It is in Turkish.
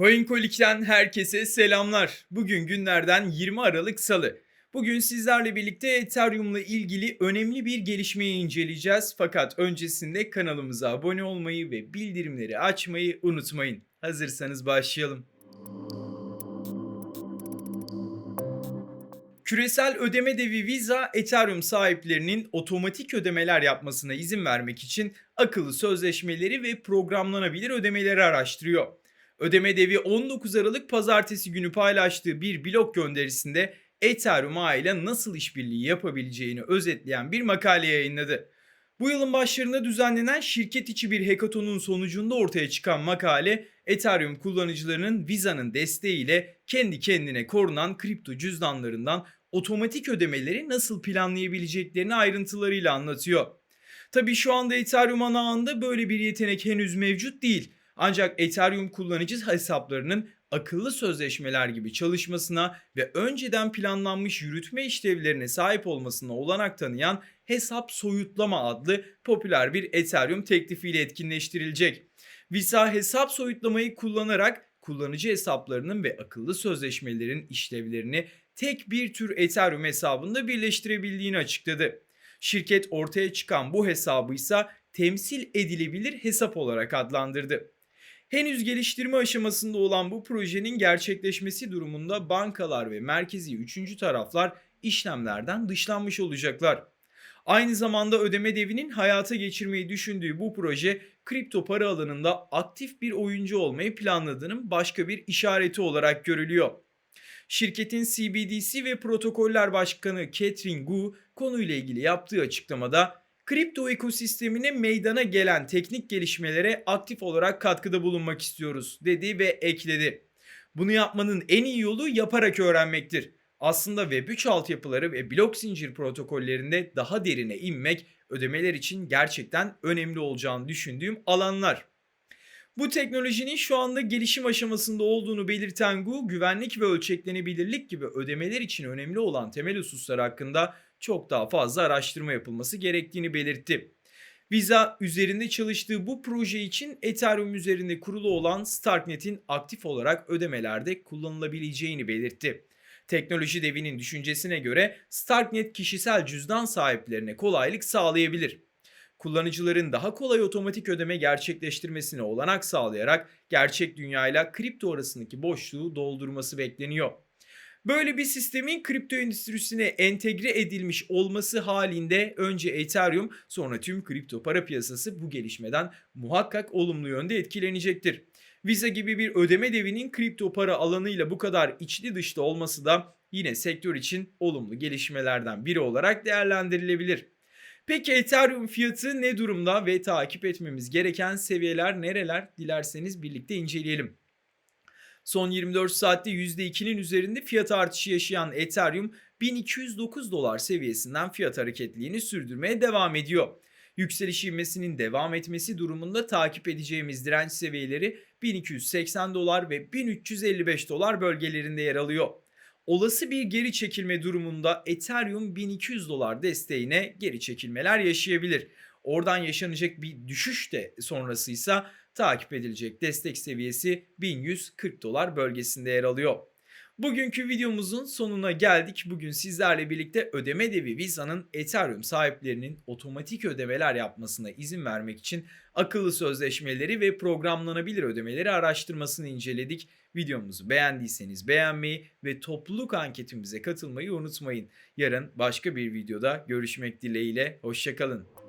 CoinColic'ten herkese selamlar. Bugün günlerden 20 Aralık Salı. Bugün sizlerle birlikte Ethereum'la ilgili önemli bir gelişmeyi inceleyeceğiz. Fakat öncesinde kanalımıza abone olmayı ve bildirimleri açmayı unutmayın. Hazırsanız başlayalım. Küresel ödeme devi Visa, Ethereum sahiplerinin otomatik ödemeler yapmasına izin vermek için akıllı sözleşmeleri ve programlanabilir ödemeleri araştırıyor. Ödeme devi 19 Aralık pazartesi günü paylaştığı bir blog gönderisinde Ethereum ile nasıl işbirliği yapabileceğini özetleyen bir makale yayınladı. Bu yılın başlarında düzenlenen şirket içi bir hackathon'un sonucunda ortaya çıkan makale, Ethereum kullanıcılarının Visa'nın desteğiyle kendi kendine korunan kripto cüzdanlarından otomatik ödemeleri nasıl planlayabileceklerini ayrıntılarıyla anlatıyor. Tabii şu anda Ethereum ana ağında böyle bir yetenek henüz mevcut değil. Ancak Ethereum kullanıcı hesaplarının akıllı sözleşmeler gibi çalışmasına ve önceden planlanmış yürütme işlevlerine sahip olmasına olanak tanıyan hesap soyutlama adlı popüler bir Ethereum teklifiyle etkinleştirilecek. Visa hesap soyutlamayı kullanarak kullanıcı hesaplarının ve akıllı sözleşmelerin işlevlerini tek bir tür Ethereum hesabında birleştirebildiğini açıkladı. Şirket ortaya çıkan bu hesabı ise temsil edilebilir hesap olarak adlandırdı. Henüz geliştirme aşamasında olan bu projenin gerçekleşmesi durumunda bankalar ve merkezi üçüncü taraflar işlemlerden dışlanmış olacaklar. Aynı zamanda ödeme devinin hayata geçirmeyi düşündüğü bu proje kripto para alanında aktif bir oyuncu olmayı planladığının başka bir işareti olarak görülüyor. Şirketin CBDC ve protokoller başkanı Catherine Gu konuyla ilgili yaptığı açıklamada kripto ekosistemine meydana gelen teknik gelişmelere aktif olarak katkıda bulunmak istiyoruz dedi ve ekledi. Bunu yapmanın en iyi yolu yaparak öğrenmektir. Aslında Web3 altyapıları ve blok zincir protokollerinde daha derine inmek ödemeler için gerçekten önemli olacağını düşündüğüm alanlar. Bu teknolojinin şu anda gelişim aşamasında olduğunu belirten Gu, güvenlik ve ölçeklenebilirlik gibi ödemeler için önemli olan temel hususlar hakkında çok daha fazla araştırma yapılması gerektiğini belirtti. Visa üzerinde çalıştığı bu proje için Ethereum üzerinde kurulu olan Starknet'in aktif olarak ödemelerde kullanılabileceğini belirtti. Teknoloji devinin düşüncesine göre Starknet kişisel cüzdan sahiplerine kolaylık sağlayabilir. Kullanıcıların daha kolay otomatik ödeme gerçekleştirmesine olanak sağlayarak gerçek dünyayla kripto arasındaki boşluğu doldurması bekleniyor. Böyle bir sistemin kripto endüstrisine entegre edilmiş olması halinde önce Ethereum sonra tüm kripto para piyasası bu gelişmeden muhakkak olumlu yönde etkilenecektir. Visa gibi bir ödeme devinin kripto para alanıyla bu kadar içli dışlı olması da yine sektör için olumlu gelişmelerden biri olarak değerlendirilebilir. Peki Ethereum fiyatı ne durumda ve takip etmemiz gereken seviyeler nereler? Dilerseniz birlikte inceleyelim. Son 24 saatte %2'nin üzerinde fiyat artışı yaşayan Ethereum 1209 dolar seviyesinden fiyat hareketliliğini sürdürmeye devam ediyor. Yükseliş ivmesinin devam etmesi durumunda takip edeceğimiz direnç seviyeleri 1280 dolar ve 1355 dolar bölgelerinde yer alıyor. Olası bir geri çekilme durumunda Ethereum 1200 dolar desteğine geri çekilmeler yaşayabilir. Oradan yaşanacak bir düşüş de sonrasıysa takip edilecek destek seviyesi 1140 dolar bölgesinde yer alıyor. Bugünkü videomuzun sonuna geldik. Bugün sizlerle birlikte ödeme devi Visa'nın Ethereum sahiplerinin otomatik ödemeler yapmasına izin vermek için akıllı sözleşmeleri ve programlanabilir ödemeleri araştırmasını inceledik. Videomuzu beğendiyseniz beğenmeyi ve topluluk anketimize katılmayı unutmayın. Yarın başka bir videoda görüşmek dileğiyle. Hoşçakalın.